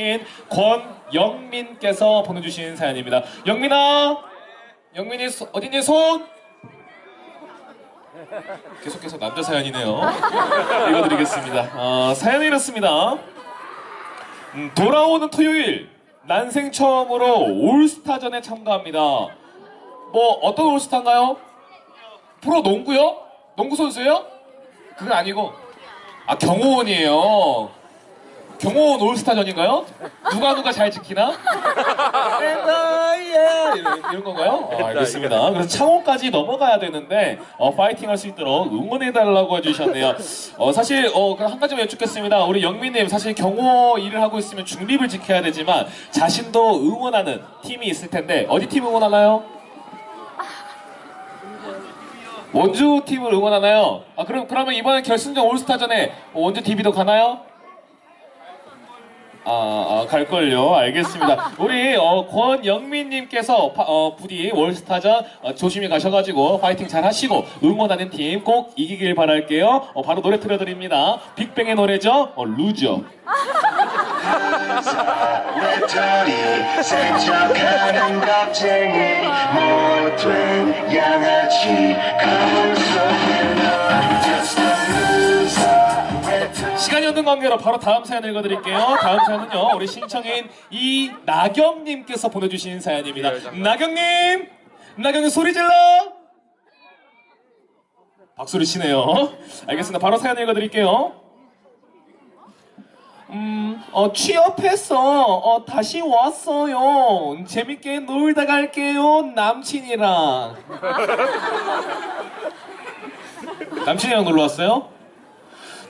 인 권영민께서 보내주신 사연입니다. 영민아, 영민이 소- 어디니 손? 계속해서 남자 사연이네요. 읽어드리겠습니다. 어, 사연이 이렇습니다. 음, 돌아오는 토요일 난생 처음으로 올스타전에 참가합니다. 뭐 어떤 올스타인가요? 프로 농구요? 농구 선수예요? 그건 아니고 아 경호원이에요. 경호원 올스타전인가요? 누가 누가 잘 지키나? 이런, 이런 건가요? 어, 알겠습니다. 그래서 창원까지 넘어가야 되는데 어, 파이팅 할 수 있도록 응원해달라고 해주셨네요. 어, 사실 어, 한 가지만 여쭙겠습니다. 우리 영민님 사실 경호 일을 하고 있으면 중립을 지켜야 되지만 자신도 응원하는 팀이 있을 텐데 어디 팀 응원하나요? 원주 팀을 응원하나요? 아 그럼 그러면 이번에 결승전 올스타전에 원주 TV도 가나요? 아, 아, 갈걸요. 알겠습니다. 우리 어, 권영민님께서 파- 어, 부디 월스타전 어, 조심히 가셔가지고 파이팅 잘 하시고 응원하는 팀 꼭 이기길 바랄게요. 어, 바로 노래 틀어드립니다. 빅뱅의 노래죠. 어, 루저. 외톨이 세척하는 겁쟁이 못된 양아치 속 없는 관계로 바로 다음 사연 읽어드릴게요. 다음 사연은요, 우리 신청인 이나경님께서 보내주신 사연입니다. 나경님! 나경님 소리 질러! 박수를 치네요. 알겠습니다. 바로 사연 읽어드릴게요. 음, 어, 취업해서, 어, 다시 왔어요. 재밌게 놀다 갈게요, 남친이랑. 남친이랑 놀러 왔어요?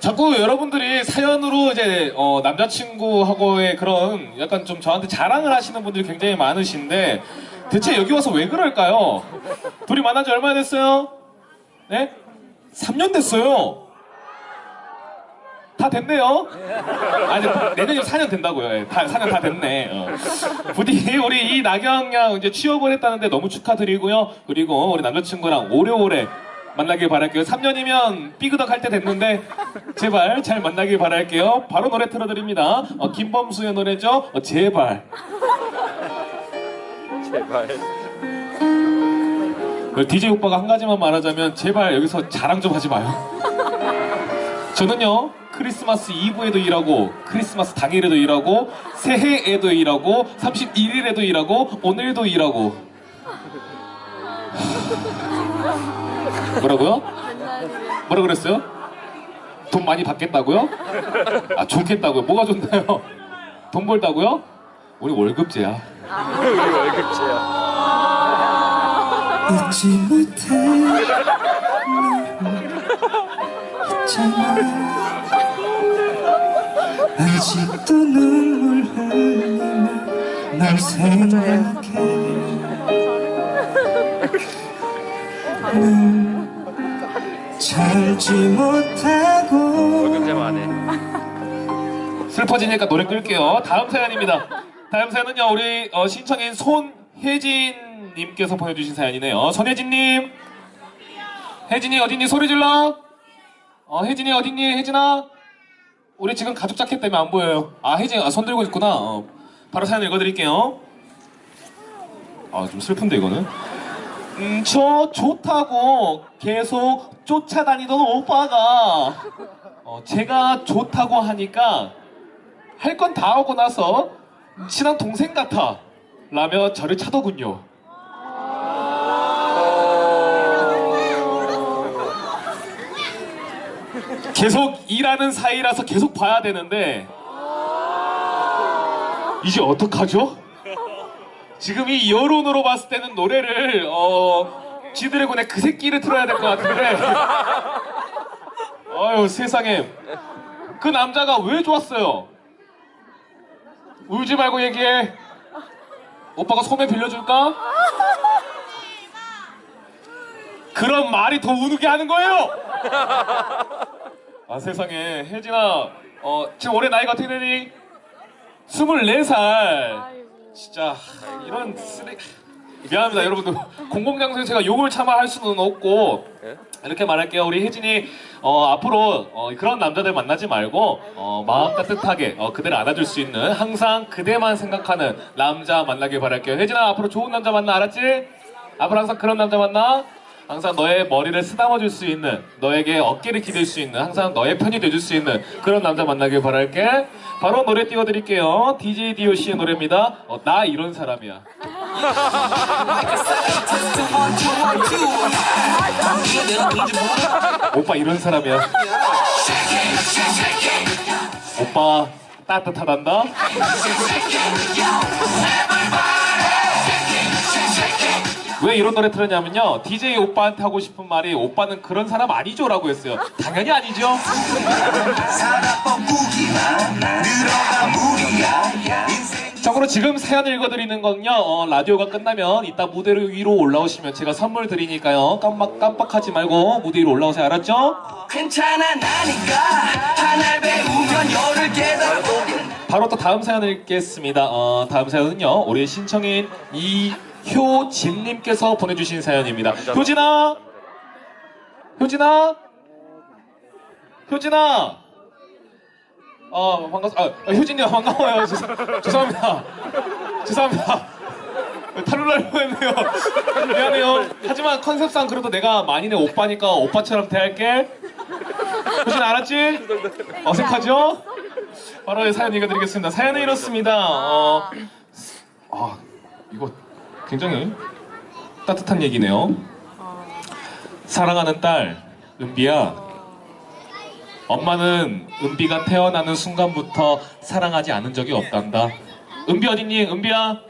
자꾸 여러분들이 사연으로 이제 어, 남자친구하고의 그런 약간 좀 저한테 자랑을 하시는 분들이 굉장히 많으신데 대체 여기 와서 왜 그럴까요? 둘이 만난 지 얼마나 됐어요? 네? 3년 됐어요. 다 됐네요. 아니 내년이면 4년 된다고요. 예, 다 4년 다 됐네. 어. 부디 우리 이 나경 양 이제 취업을 했다는데 너무 축하드리고요. 그리고 우리 남자친구랑 오래오래 만나길 바랄게요. 3년이면 삐그덕 할 때 됐는데 제발 잘 만나길 바랄게요. 바로 노래 틀어드립니다. 어, 김범수의 노래죠. 어, 제발. 제발. 그 DJ 오빠가 한 가지만 말하자면 제발 여기서 자랑 좀 하지 마요. 저는요 크리스마스 이브에도 일하고 크리스마스 당일에도 일하고 새해에도 일하고 31일에도 일하고 오늘도 일하고 뭐라고요? 뭐라 그랬어요? 돈 많이 받겠다고요? 아 좋겠다고요? 뭐가 좋나요? 돈 벌다고요? 우리 월급제야. 우리 월급제야. 잊지 못해 있잖아 아직도 눈물 흘리며 날 생각해 늘 살지 못하고. 슬퍼지니까 노래 끌게요. 다음 사연입니다. 다음 사연은요, 우리 어, 신청인 손혜진님께서 보내주신 사연이네요. 손혜진님, 혜진이 어딨니? 소리 질러. 어, 혜진이 어딨니? 혜진아, 우리 지금 가죽 자켓 때문에 안 보여요. 아, 혜진, 아, 손 들고 있구나. 어, 바로 사연 읽어드릴게요. 아, 좀 슬픈데 이거는. 음, 저 좋다고 계속 쫓아다니던 오빠가 어, 제가 좋다고 하니까 할 건 다 하고 나서 친한 동생 같아 라며 저를 차더군요. 계속 일하는 사이라서 계속 봐야 되는데 이제 어떡하죠? 지금 이 여론으로 봤을 때는 노래를 어 지드래곤의 그 새끼를 틀어야 될 것 같은데 아유 세상에 그 남자가 왜 좋았어요? 울지 말고 얘기해. 오빠가 소매 빌려줄까? 그런 말이 더 우는 게 하는 거예요. 아 세상에 혜진아, 어 지금 올해 나이가 어떻게 되니? 24살. 진짜 이런 쓰레기. 미안합니다 여러분들 공공장소에 제가 욕을 참아 할 수는 없고 예? 이렇게 말할게요 우리 혜진이 어, 앞으로 어, 그런 남자들 만나지 말고 어, 마음 따뜻하게 어, 그대를 안아줄 수 있는 항상 그대만 생각하는 남자 만나길 바랄게요 혜진아 앞으로 좋은 남자 만나 알았지? 앞으로 항상 그런 남자 만나 항상 너의 머리를 쓰다듬어 줄 수 있는 너에게 어깨를 기댈 수 있는 항상 너의 편이 돼줄 수 있는 그런 남자 만나길 바랄게 바로 노래 띄워드릴게요 DJ DOC의 노래입니다 어, 나 이런 사람이야 오빠 이런 사람이야. 오빠 따뜻하단다. 왜 이런 노래 틀었냐면요. DJ 오빠한테 하고 싶은 말이 오빠는 그런 사람 아니죠 라고 했어요. 당연히 아니죠. 참고로 지금 사연 읽어드리는 건요 어, 라디오가 끝나면 이따 무대 위로 올라오시면 제가 선물 드리니까요 깜빡 깜빡하지 말고 무대 위로 올라오세요 알았죠? 괜찮아 나니까 하나 배우면 열을 깨달아 바로 또 다음 사연 읽겠습니다 어, 다음 사연은요 우리 신청인 이 효진님께서 보내주신 사연입니다. 효진아! 효진아! 효진아! 어 반갑 아 효진이 반가워요. 죄송, 죄송합니다. 죄송합니다. 탈룰날 뻔했네요. 미안해요. 하지만 컨셉상 그래도 내가 만인의 오빠니까 오빠처럼 대할게. 효진 알았지? 어색하죠? 바로 이 사연 읽어드리겠습니다. 사연은 이렇습니다. 어, 아 이거 굉장히 따뜻한 얘기네요 사랑하는 딸 은비야 엄마는 은비가 태어나는 순간부터 사랑하지 않은 적이 없단다. 은비 어딨니? 은비야?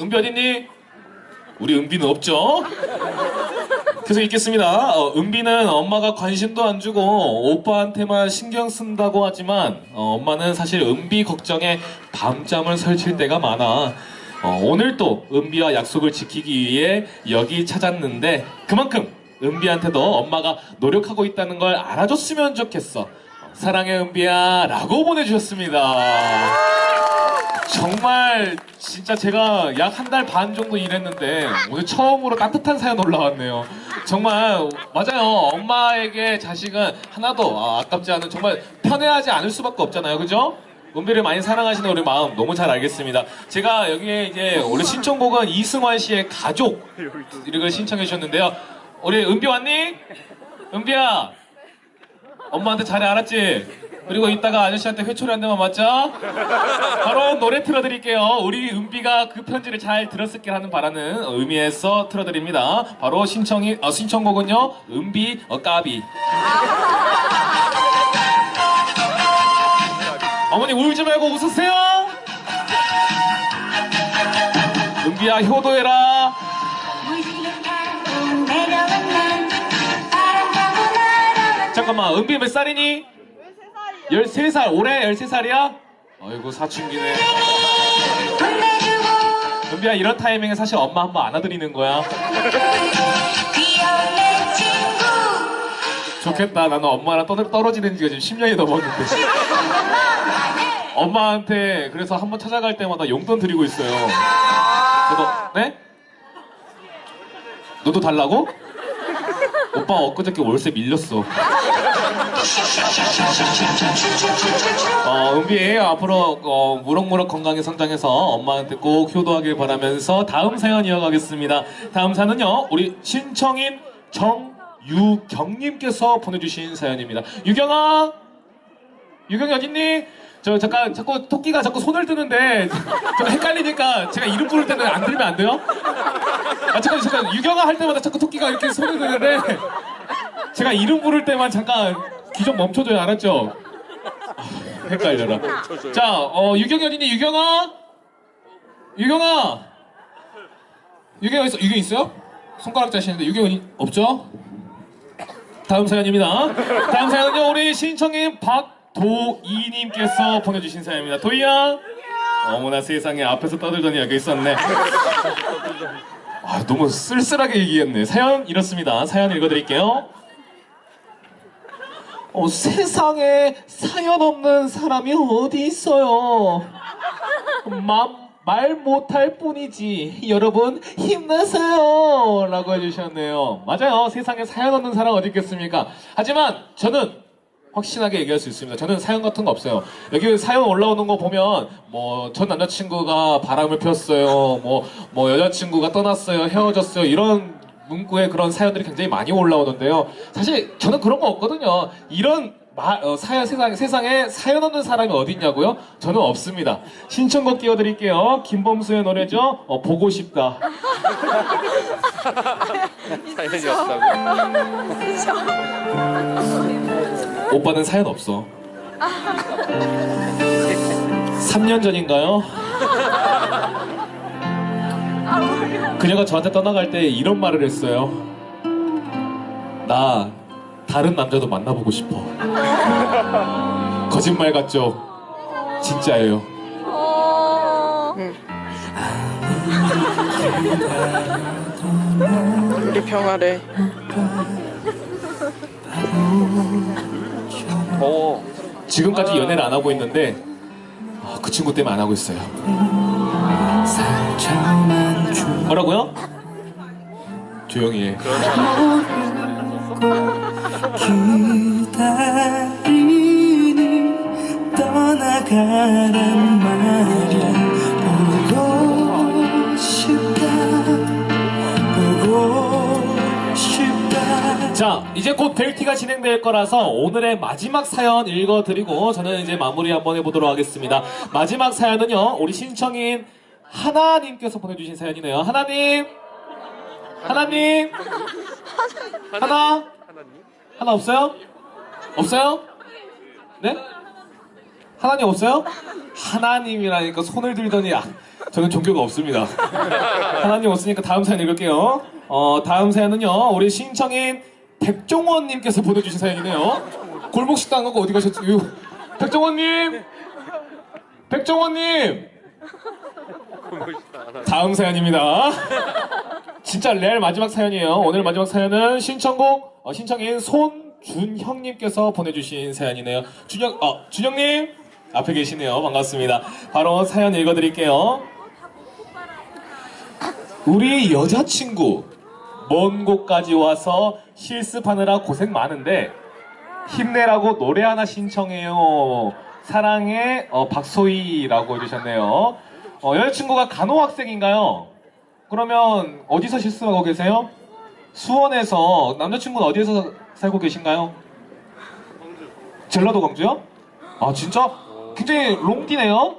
은비 어딨니? 우리 은비는 없죠? 계속 읽겠습니다. 어, 은비는 엄마가 관심도 안 주고 오빠한테만 신경 쓴다고 하지만 어, 엄마는 사실 은비 걱정에 밤잠을 설칠 때가 많아. 어, 오늘 또 은비와 약속을 지키기 위해 여기 찾았는데 그만큼 은비한테도 엄마가 노력하고 있다는 걸 알아줬으면 좋겠어. 사랑해 은비야 라고 보내주셨습니다. 정말 진짜 제가 약 한 달 반 정도 일했는데 오늘 처음으로 따뜻한 사연 올라왔네요. 정말 맞아요. 엄마에게 자식은 하나도 아, 아깝지 않은 정말 편애하지 않을 수밖에 없잖아요. 그죠? 은비를 많이 사랑하시는 우리 마음 너무 잘 알겠습니다. 제가 여기에 이제 원래 신청곡은 이승환 씨의 가족 이걸 신청해 주셨는데요. 우리 은비 왔니? 은비야 엄마한테 잘해 알았지? 그리고 이따가 아저씨한테 회초리 한 대만 맞자. 바로 노래 틀어드릴게요. 우리 은비가 그 편지를 잘 들었을게 하는 바라는 의미에서 틀어드립니다. 바로 신청이 어, 신청곡은요. 은비 어 까비. 어머니 울지 말고 웃으세요. 은비야 효도해라. 잠깐만 은비 몇 살이니? 13살 올해 13살이야? 아이고 사춘기네 은비야 이런 타이밍에 사실 엄마 한 번 안아드리는 거야 좋겠다 나는 엄마랑 떠, 떨어지는 지가 지금 10년이 넘었는데 엄마한테 그래서 한번 찾아갈 때마다 용돈 드리고 있어요 저도 네? 너도 달라고? 오빠 엊그저께 월세 밀렸어 어, 은비 앞으로 어, 무럭무럭 건강히 성장해서 엄마한테 꼭 효도하길 바라면서 다음 사연 이어가겠습니다. 다음 사연은요 우리 신청인 정 유경님께서 보내주신 사연입니다. 유경아, 유경이 어딨니? 저 잠깐 자꾸 토끼가 자꾸 손을 드는데 저 헷갈리니까 제가 이름 부를 때는 안 들으면 안 돼요? 아 잠깐 잠깐 유경아 할 때마다 자꾸 토끼가 이렇게 손을 드는데 제가 이름 부를 때만 잠깐 귀 좀 멈춰줘요 알았죠? 아, 헷갈려라. 자, 어, 유경이 어딨니? 유경아? 유경아! 유경이 있어? 유경 있어요? 손가락 자시는데 유경이 없죠? 다음 사연입니다. 다음 사연은요, 우리 신청인 박도이님께서 보내주신 사연입니다. 도이야! 어머나 세상에 앞에서 떠들더니 여기 있었네. 아, 너무 쓸쓸하게 얘기했네. 사연 이렇습니다. 사연 읽어드릴게요. 어, 세상에 사연 없는 사람이 어디 있어요? 맘 말 못할 뿐이지. 여러분 힘내세요. 라고 해주셨네요. 맞아요. 세상에 사연 없는 사람 어디 있겠습니까? 하지만 저는 확신하게 얘기할 수 있습니다. 저는 사연 같은 거 없어요. 여기 사연 올라오는 거 보면 뭐 전 남자친구가 바람을 피웠어요. 뭐, 뭐 여자친구가 떠났어요. 헤어졌어요. 이런 문구에 그런 사연들이 굉장히 많이 올라오는데요. 사실 저는 그런 거 없거든요. 이런 마, 어, 사연, 세상, 세상에 사연 없는 사람이 어디 있냐고요? 저는 없습니다. 신청곡 띄워드릴게요. 김범수의 노래죠. 어, 보고 싶다. 사연이 없다고. 오빠는 사연 없어. 3년 전인가요? 그녀가 저한테 떠나갈 때 이런 말을 했어요. 나 다른 남자도 만나보고 싶어. 거짓말 같죠? 진짜예요. 우리 평화래. 더워. 지금까지 연애를 안 하고 있는데 아, 그 친구 때문에 안 하고 있어요. 뭐라고요? 조용히 해. 기다리니 떠나가란 말이야 보고 싶다 보고 싶다 자, 이제 곧 벨티가 진행될 거라서 오늘의 마지막 사연 읽어드리고 저는 이제 마무리 한번 해보도록 하겠습니다. 마지막 사연은요, 우리 신청인 하나님께서 보내주신 사연이네요. 하나님! 하나님! 하나? 하나 없어요? 없어요? 네? 하나님 없어요? 하나님이라니까 손을 들더니 아, 저는 종교가 없습니다. 하나님 없으니까 다음 사연 읽을게요. 어, 다음 사연은요, 우리 신청인 백종원님께서 보내주신 사연이네요. 골목식당 가고 어디 가셨죠? 요, 백종원님! 백종원님! 다음 사연입니다. 진짜 레알 마지막 사연이에요. 오늘 마지막 사연은 신청곡, 어, 신청인 손준형님께서 보내주신 사연이네요. 준형, 어, 준형님! 앞에 계시네요. 반갑습니다. 바로 사연 읽어드릴게요. 우리 여자친구 먼 곳까지 와서 실습하느라 고생 많은데 힘내라고 노래 하나 신청해요. 사랑해 어, 박소희라고 해주셨네요. 어, 여자친구가 간호학생인가요? 그러면 어디서 실습하고 계세요? 수원에서 남자친구는 어디에서 살고 계신가요? 전라도 광주요? 아 진짜? 굉장히 롱디네요.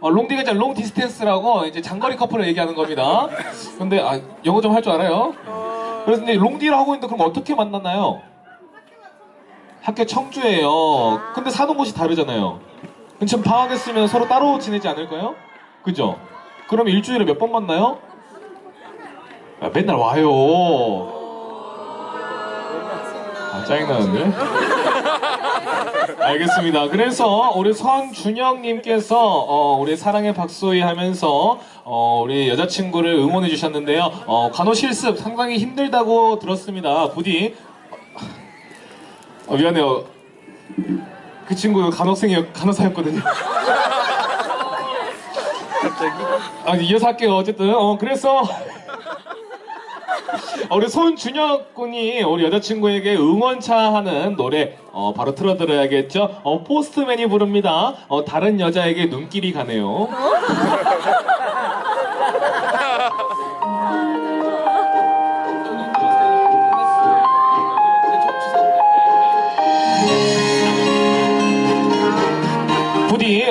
어, 롱디가 이제 롱 디스텐스라고 이제 장거리 커플을 얘기하는 겁니다. 근데 아, 영어 좀 할 줄 알아요? 그래서 이제 롱디를 하고 있는데 그럼 어떻게 만났나요? 학교 청주예요. 근데 사는 곳이 다르잖아요. 지금 방학했으면 서로 따로 지내지 않을까요? 그죠? 그럼 일주일에 몇 번 만나요? 아, 맨날 와요. 아, 짜증나는데? 알겠습니다. 그래서 우리 선준영님께서 어, 우리 사랑의 박소희 하면서 어, 우리 여자친구를 응원해 주셨는데요. 어, 간호 실습 상당히 힘들다고 들었습니다. 부디 어, 미안해요. 그 친구 간호생이 간호사였거든요. 갑자기? 아, 이어서 할게요. 어쨌든 어, 그래서 어, 우리 손준혁 군이 우리 여자친구에게 응원차 하는 노래 어, 바로 틀어드려야겠죠. 어, 포스트맨이 부릅니다. 어, 다른 여자에게 눈길이 가네요.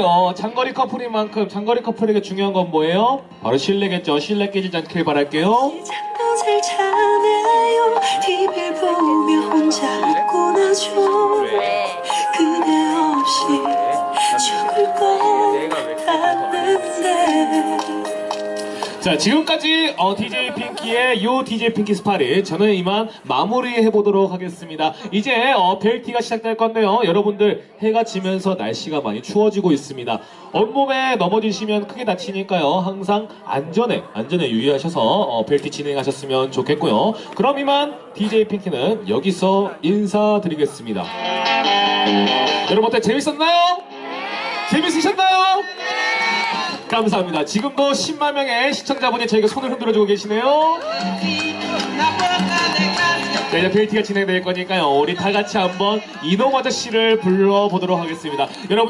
어, 장거리 커플인 만큼 장거리 커플에게 중요한 건 뭐예요? 바로 신뢰겠죠. 신뢰 깨지지 않길 바랄게요. 것을 참아요 TV를 보며 혼자 웃고 나죠 그대 없이 죽을 것 같는데 자, 지금까지 어, DJ 핑키의 요 DJ 핑키 스파리 저는 이만 마무리해 보도록 하겠습니다. 이제 어, 벨티가 시작될 건데요. 여러분들 해가 지면서 날씨가 많이 추워지고 있습니다. 온몸에 넘어지시면 크게 다치니까요. 항상 안전에 안전에 유의하셔서 어, 벨티 진행하셨으면 좋겠고요. 그럼 이만 DJ 핑키는 여기서 인사드리겠습니다. 여러분 어때 재밌었나요? 재밌으셨나요? 감사합니다. 지금도 10만 명의 시청자분이 저에게 손을 흔들어주고 계시네요. 자, 이제 벨트가 진행될 거니까요. 우리 다 같이 한번 이놈 아저씨를 불러보도록 하겠습니다. 여러분.